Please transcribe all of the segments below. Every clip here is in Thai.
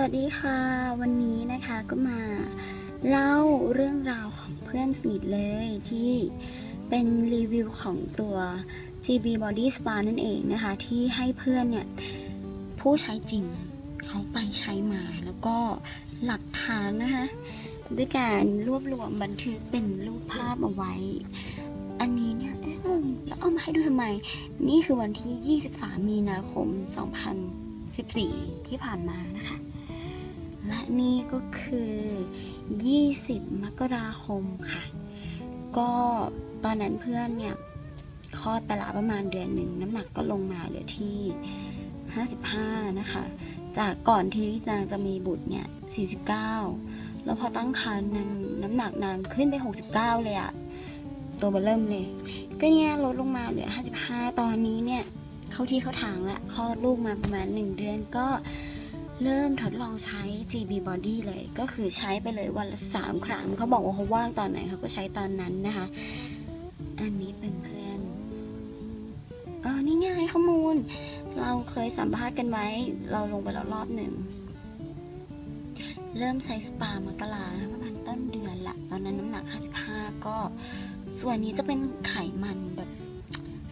วัสดีค่ะ วันนี้นะคะก็มาเล่าเรื่องราวของเพื่อนสนิทเลยที่เป็นรีวิวของตัว GB Body Spa นั่นเองนะคะ ที่ให้เพื่อนเนี่ย ผู้ใช้จริงเขาไปใช้มา แล้วก็หลักฐานนะคะ ด้วยการรวบรวมบันทึกเป็นรูปภาพเอาไว้ อันนี้เนี่ยเอ๊ะงงแล้วเอามาให้ดูทำไม นี่คือวันที่ 23 มีนาคม 2020 14 ที่ผ่านมานะคะ และนี่ก็คือ 20 มกราคมค่ะ ก็ตอนนั้นเพื่อนเนี่ยคลอดไปละประมาณเดือนหนึ่ง น้ำหนักก็ลงมาเหลือที่ 55 นะคะ จากก่อนที่นางจะมีบุตรเนี่ย 49 แล้วพอตั้งครรภ์นางน้ำหนักนางขึ้นไป 69 เลยอะตัวเบอร์เริ่มเลย ก็เนี่ยลดลงมาเหลือ 55 ตอนนี้เนี่ย เข้าที่เข้าทางละคลอดลูกมาประมาณ 1 เดือนก็เริ่มทดลองใช้ GB Body เลย ก็คือใช้ไปเลยวันละ 3 ครั้งเขาบอกว่าเขาว่างตอนไหนเขาก็ใช้ตอนนั้นนะคะ อันนี้เป็นเพื่อนเออนี่ไงข้อมูล เราเคยสัมภาษณ์กันไว้ เราลงไปแล้วรอบหนึ่ง เริ่มใช้สปามกรานะประมาณต้นเดือนละ ตอนนั้นน้ำหนัก 55 ก็ ส่วนนี้จะเป็นไขมันแบบ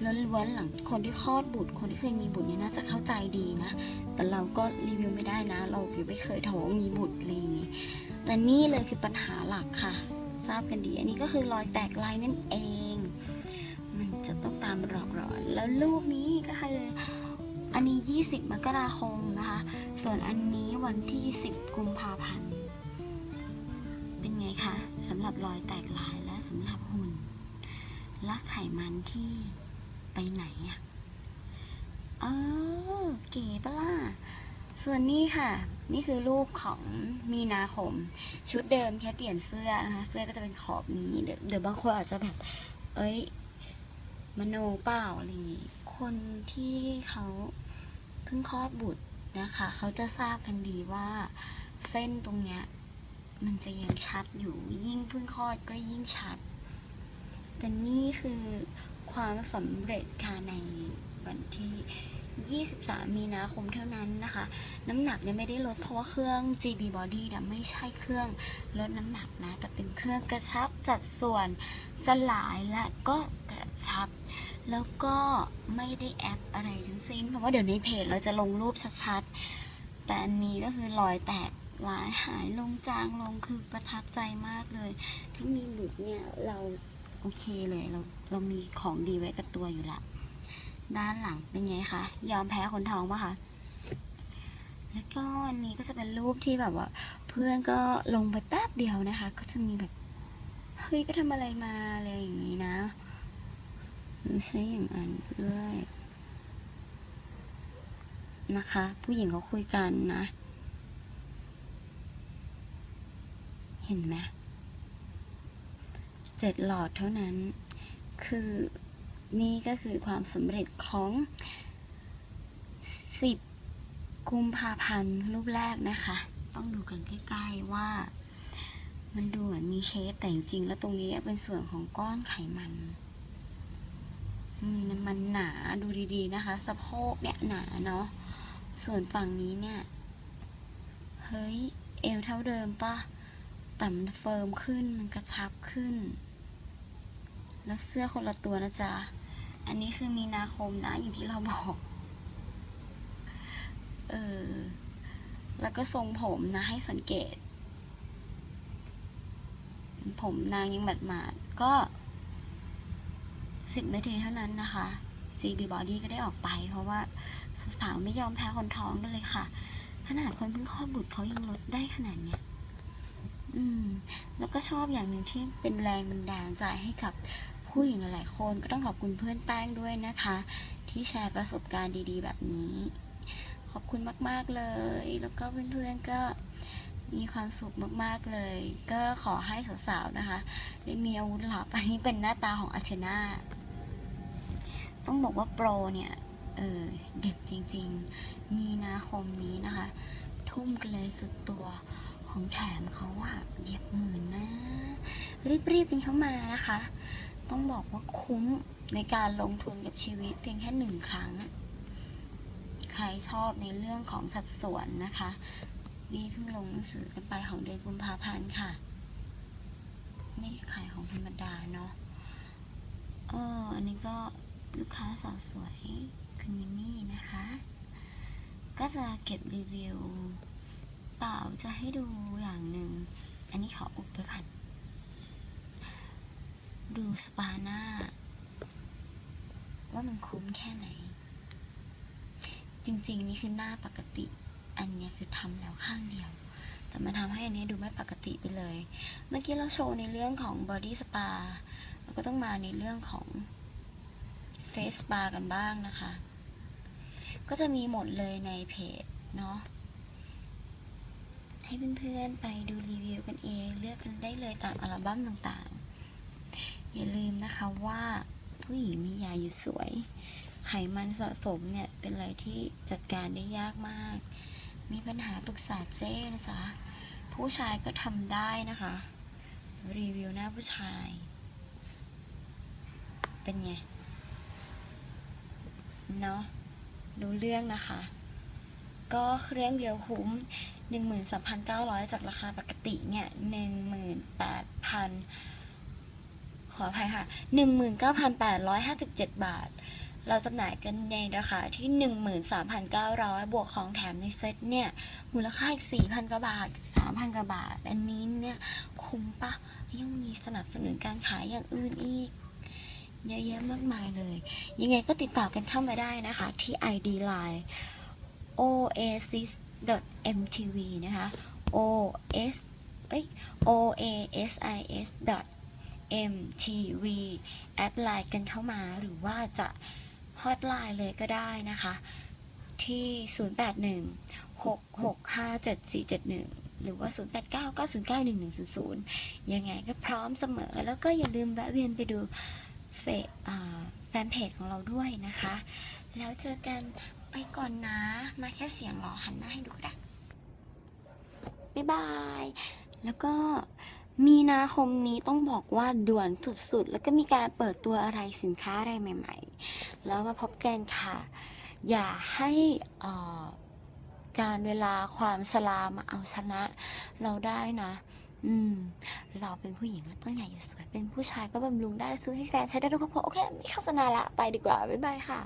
ล้วนๆหลังคนที่คลอดบุตรคนที่เคยมีบุตรเนี่ยน่าจะเข้าใจดีนะ แต่เราก็รีวิวไม่ได้นะ เรายังไม่เคยท้องมีบุตรอะไรอย่างงี้แต่นี่เลยคือปัญหาหลักค่ะ ทราบกันดี อันนี้ก็คือรอยแตกลายนั่นเอง มันจะต้องตามหลอกหลอนแล้วลูกนี้ก็คืออันนี้ 20 มกราคมนะคะ ส่วนอันนี้วันที่ 10 กุมภาพันธ์ เป็นไงคะสำหรับรอยแตกลายและสำหรับหุ่นและไขมันที่ ไหนอะเออเก๋ปะล่ะ ส่วนนี้ค่ะ นี่คือรูปของมีนาคม ชุดเดิมแค่เปลี่ยนเสื้อนะคะเสื้อก็จะเป็นขอบนี้เดี๋ยวเดี๋ยวบางคนอาจจะแบบ เอ้ยมโนเปล่าอะไรอย่างงี้ คนที่เขาเพิ่งคลอดบุตรนะคะ เขาจะทราบกันดีว่าเส้นตรงเนี้ยมันจะยังชัดอยู่ยิ่งเพิ่งคลอดก็ยิ่งชัด แต่นี่คือ ความสำเร็จค่ะในวันที่ 23 มีนาคมเท่านั้นนะคะ น้ำหนักเนี่ยไม่ได้ลดเพราะว่าเครื่อง GB Body นะไม่ใช่เครื่องลดน้ำหนักนะ แต่เป็นเครื่องกระชับจัดส่วนสลายและก็กระชับ แล้วก็ไม่ได้แอปอะไรทั้งสิ้น เพราะว่าเดี๋ยวในเพจเราจะลงรูปชัดๆ แต่อันนี้ก็คือรอยแตกลายหายลงจางลงคือประทับใจมากเลยถ้ามีบุตรเนี่ยเรา โอเคเลยเราเรามีของดีไว้กับตัวอยู่ละ ด้านหลังเป็นไงคะ ยอมแพ้คนท้องปะคะ แล้วก็อันนี้ก็จะเป็นรูปที่แบบว่า เพื่อนก็ลงไปแป๊บเดียวนะคะ ก็จะมีแบบเฮ้ยก็ทำอะไรมาอะไรอย่างนี้นะไม่ใช่อย่างนั้นด้วยนะคะ ผู้หญิงเขาคุยกันนะ เห็นไหม เจ็ดหลอดเท่านั้น คือนี่ก็คือความสำเร็จของสิบกุมภาพันธ์รูปแรกนะคะ ต้องดูกันใกล้ๆว่า มันดูเหมือนมีเชฟแต่จริงๆแล้วตรงนี้เป็นส่วนของก้อนไขมันมมันหนาดูดีๆนะคะ สะโพกเนี่ยหนาเนาะส่วนฝั่งนี้เนี่ย เฮ้ย เอวเท่าเดิมปะแต่มันเฟิร์มขึ้นมันกระชับขึ้น แล้วเสื้อคนละตัวนะจ๊ะ อันนี้คือมีนาคมนะ อย่างที่เราบอก เออ แล้วก็ทรงผมนะให้สังเกต ผมนางยังหมาดหมาดๆก็สิบนาทีเท่านั้นนะคะ CB Body ก็ได้ออกไป เพราะว่าสาวๆไม่ยอมแพ้คนท้องกันเลยค่ะ ขนาดคนเพิ่งคลอดบุตรเขายังลดได้ขนาดเนี้ยอืม แล้วก็ชอบอย่างหนึ่งที่เป็นแรงบันดาลใจให้กับ ผู้หญิงหลายๆคนก็ต้องขอบคุณเพื่อนแป้งด้วยนะคะ ที่แชร์ประสบการณ์ดีๆ แบบนี้ ขอบคุณมากๆเลย แล้วก็เพื่อนๆก็มีความสุขมากๆเลย ก็ขอให้สาวๆนะคะ ได้มีอาวุธลับอันนี้เป็นหน้าตาของอาเชนาต้องบอกว่าโปรเนี่ยเออเด็ดจริงๆ มีนาคมนี้นะคะ ทุ่มกันเลยสุดตัวของแถมเขาว่าเยียบหมื่นนะ รีบๆกันเข้ามานะคะ ต้องบอกว่าคุ้มในการลงทุนกับชีวิตเพียงแค่หนึ่งครั้ง ใครชอบในเรื่องของสัดส่วนนะคะนี่เพิ่งลงหนังสือกันไปของเดือนกุมภาพันธ์ค่ะ ไม่ได้ขายของธรรมดาเนาะ เออ อันนี้ก็ลูกค้าสาวสวยคุณมินนี่นะคะ ก็จะเก็บรีวิว เปล่าจะให้ดูอย่างหนึ่ง อันนี้ขออุบไปก่อน ดูสปาหน้า ว่ามันคุ้มแค่ไหน จริงๆ นี่คือหน้าปกติ อันนี้คือทำแล้วข้างเดียว แต่มันทำให้อันนี้ดูไม่ปกติไปเลย เมื่อกี้เราโชว์ในเรื่องของ body spa เราก็ต้องมาในเรื่องของ face spa กันบ้างนะคะ ก็จะมีหมดเลยในเพจเนาะให้เพื่อนๆไปดูรีวิวกันเอง เลือกกันได้เลยตามอัลบั้มต่างๆ อย่าลืมนะคะว่าผู้หญิงมียาอยู่สวย ไขมันสะสมเนี่ย เป็นอะไรที่จัดการได้ยากมาก มีปัญหาปรึกษาเจ้นะจ๊ะ ผู้ชายก็ทำได้นะคะ รีวิวหน้าผู้ชาย เป็นไง เนาะดูเรื่องนะคะ ก็เครื่องเดียวคุ้ม 13,900 จากราคาปกติเนี่ย 18,000 ขออภัยค่ะ 19,857 บาท เราจำหน่ายกันในราคาที่ 13,900 บวกของแถมในเซ็ตเนี่ย มูลค่าอีก 4,000 กว่าบาท 3,000 กว่าบาท อันนี้เนี่ย คุ้มปะยังมีสนับสนุนการขายอย่างอื่นอีก เยอะแยะมากมายเลย ยังไงก็ติดต่อกันเข้ามาได้นะคะ ที่ ID Line oasis mtv นะคะ os เอ้ย oasis mtv แอดไลน์กันเข้ามาหรือว่าจะฮอตไลน์เลยก็ได้นะคะ ที่ 081 665 7471 หรือว่า 089 909 1100 ยังไงก็พร้อมเสมอ แล้วก็อย่าลืมแวะเวียนไปดูเฟแฟนเพจของเราด้วยนะคะ แล้วเจอกันไปก่อนนะ มาแค่เสียงหรอหันหน้าให้ดูก็ได้บ๊ายบาย แล้วก็ มีนาคมนี้ต้องบอกว่าด่วนสุดๆ แล้วก็มีการเปิดตัวอะไรสินค้าอะไรใหม่ๆ แล้วมาพบกันค่ะ อย่าให้อ่อการเวลาความชรามาเอาชนะ เราได้นะ อืม เราเป็นผู้หญิงเราต้องใหญ่อยู่สวย เป็นผู้ชายก็บำรุงได้ซื้อให้แฟนใช้ได้ทุกคนโอเค ไม่โฆษณาละ ไปดีกว่า บ๊ายบายค่ะ